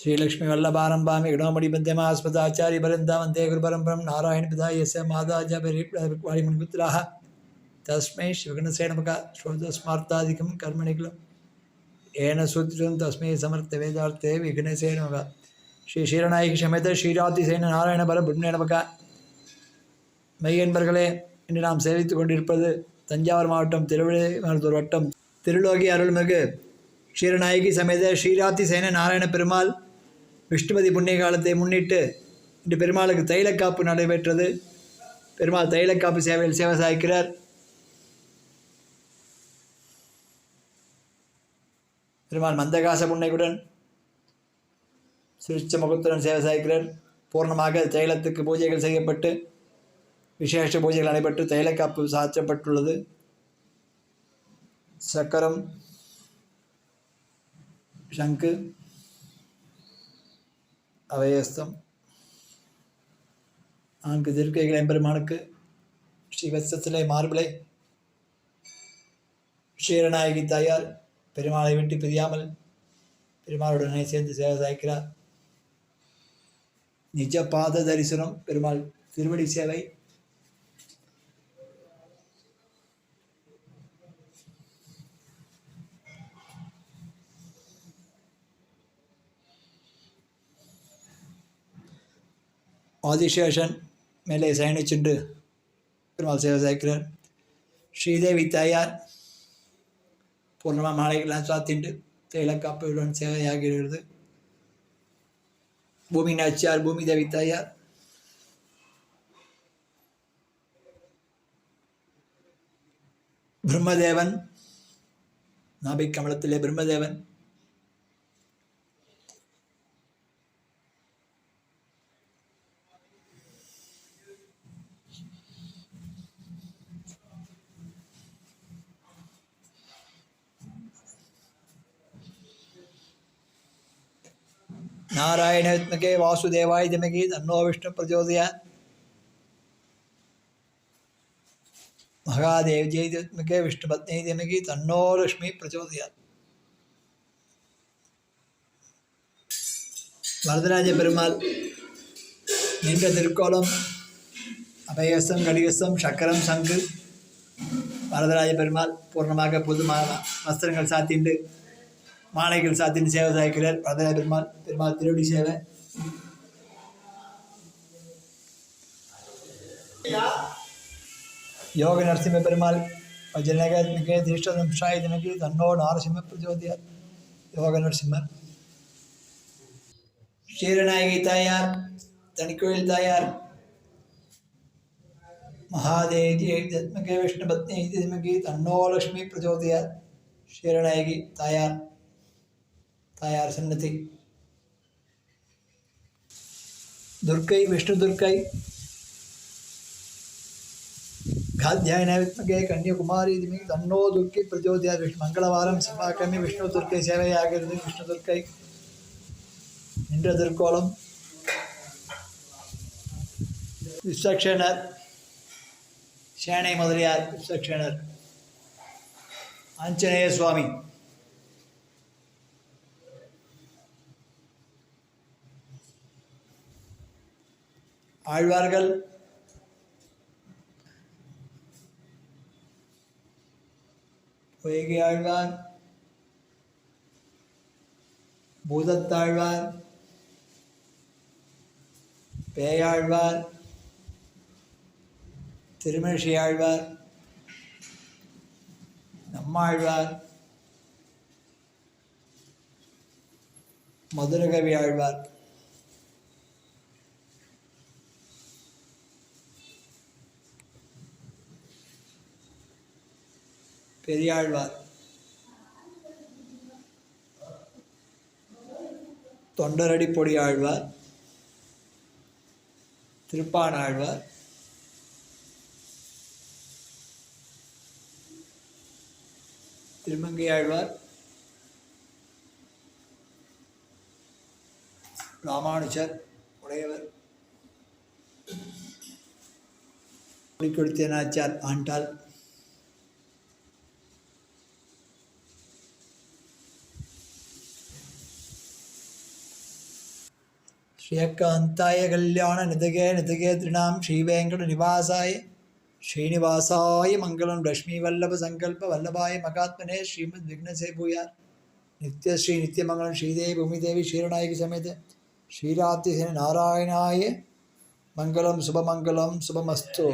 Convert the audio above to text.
శ్రీలక్ష్మి వల్లభారంభామి గణోమణి పద్యమాస్పద ఆచార్య పరందావంతే గురుపరంపరం నారాయణ పిదాయస్య మాదాజ పరిపుత్రా తస్మై శివగణసేనమక శ్రోతస్మార్థాధికం కర్మణికులం ఏన సూత్రం తస్మై సమర్థ వేదార్థే విఘ్నసేనమక ஸ்ரீ ஷீரநாயகி சமேத ஸ்ரீராத்தி சேன நாராயணபர புண்ணியனமக மெய்யன்பர்களே இன்று நாம் சேவித்து கொண்டிருப்பது தஞ்சாவூர் மாவட்டம் திருவிழைமருத்தூர் வட்டம் திருலோகி அருள்மிகு. ஷீரநாயகி சமேத ஸ்ரீராத்தி சேன நாராயண பெருமாள் விஷ்ணுபதி புண்ணிய காலத்தை முன்னிட்டு இன்று பெருமாளுக்கு தைலக்காப்பு நடைபெற்றது. பெருமாள் தைலக்காப்பு சேவையில் சேவை சாய்க்கிறார். பெருமாள் மந்தகாச புன்னைக்குடன் சிரிச்ச முகத்துடன் சேவை சாய்க்கிறார். பூர்ணமாக தைலத்துக்கு பூஜைகள் செய்யப்பட்டு விசேஷ பூஜைகள் நடைபெற்று தைலக்காப்பு சாற்றப்பட்டுள்ளது. சக்கரம் சங்கு அவயஸ்தம். நான்கு திருக்கைகள் எம்பெருமானுக்கு ஸ்ரீவத்சத்திலே மார்பிளை ஸ்ரீரநாயகி தாயார் பெருமாளை விட்டு பிரியாமல் பெருமாளுடனே சேர்ந்து சேவை சாய்க்கிறார். நிஜ பாத தரிசனம் பெருமாள் திருவடி சேவை ஆதிசேஷன் மேலே சயனிச்சுண்டு பெருமாள் சேவை சேர்க்கிறார் ஸ்ரீதேவி தாயார் பூர்ணமாக மாலைகள்லாம் சாத்திண்டு தைலக்காப்புடன் சேவையாகிறது. பூமி நாச்சியார் பூமி தேவி தாயார். பிரம்மதேவன் நாபிக் கமலத்திலே பிரம்மதேவன். നാരായണവിത്മകേ വാസുദേവായ ജമകേ തന്നോ വിഷ്ണു പ്രചോദയ മഹാദേവ് ജയതിത്മകേ വിഷ്ണുപത്നേ ജമകി തന്നോ ലക്ഷ്മി പ്രചോദയ வரதராஜ பெருமாள் நின்ற திருக்கோலம் அபயசம் கடிகசம் சக்கரம் சங்கு வரதராஜ பெருமாள் பூர்ணமாக புது வஸ்திரங்கள் சாத்திண்டு மாலைகள் சாத்தின்னு சேவை சாய்க்கிறார் வரதராஜ பெருமாள் பெருமாள் திருவடி சேவை யோக நரசிம்ம பெருமாள் வஜனகே தீஷ்டதம்ஷாய தினகி தன்னோ நாரசிம்ம பிரஜோதியார் யோக நரசிம்மர் ஸ்ரீரநாயகி தாயார் தனிக்கோயில் தாயார் மகாதேவி தத்மகே விஷ்ணு பத்னி திமகி தன்னோ லக்ஷ்மி பிரஜோதியார் ஸ்ரீரநாயகி தாயார் சன்னதி. துர்க்கை விஷ்ணு துர்க்கை. காத்தியாயன வித்மகே கன்னியகுமாரி திமி தன்னோ துர்க்கை பிரஜோதியா விஷ்ணு. மங்களவாரம் செவ்வாய்க்கிழமை விஷ்ணு துர்க்கை சேவையாகிறது விஷ்ணு துர்க்கை. நின்ற திருக்கோலம். விஸ்வக்ஷேனர். சேனை முதலியார் விஸ்வக்ஷேனர். ஆஞ்சநேய சுவாமி. ஆழ்வார்கள் பொய்கை ஆழ்வார் பூதத்தாழ்வார் பேயாழ்வார் திருமழிசை ஆழ்வார் நம்மாழ்வார் மதுரகவி ஆழ்வார் பெரியாழ்வார். தொண்டரடி பொடி ஆழ்வார் திருப்பானாழ்வார். திருமங்கை ஆழ்வார் ராமானுஜர் உடையவர். கொடுத்தேனாச்சார் ஆண்டாள். ஸ்ரீயக்காந்தாய கல்யாண நிதகே நிதகே திருணாம் ஸ்ரீவேங்கட நிவாசாய ஸ்ரீனிவாசாய மங்களம் லக்ஷ்மி வல்லப சங்கல்ப வல்லபாய மகாத்மனே ஸ்ரீமத் விக்னசே பூயார் நித்ய ஸ்ரீ நித்யமங்கலம் ஸ்ரீதேவி பூமிதேவி ஸ்ரீரநாயகி சமேத ஸ்ரீராத்திசேன நாராயணாய மங்களம் சுபமங்கலம் சுபமஸ்து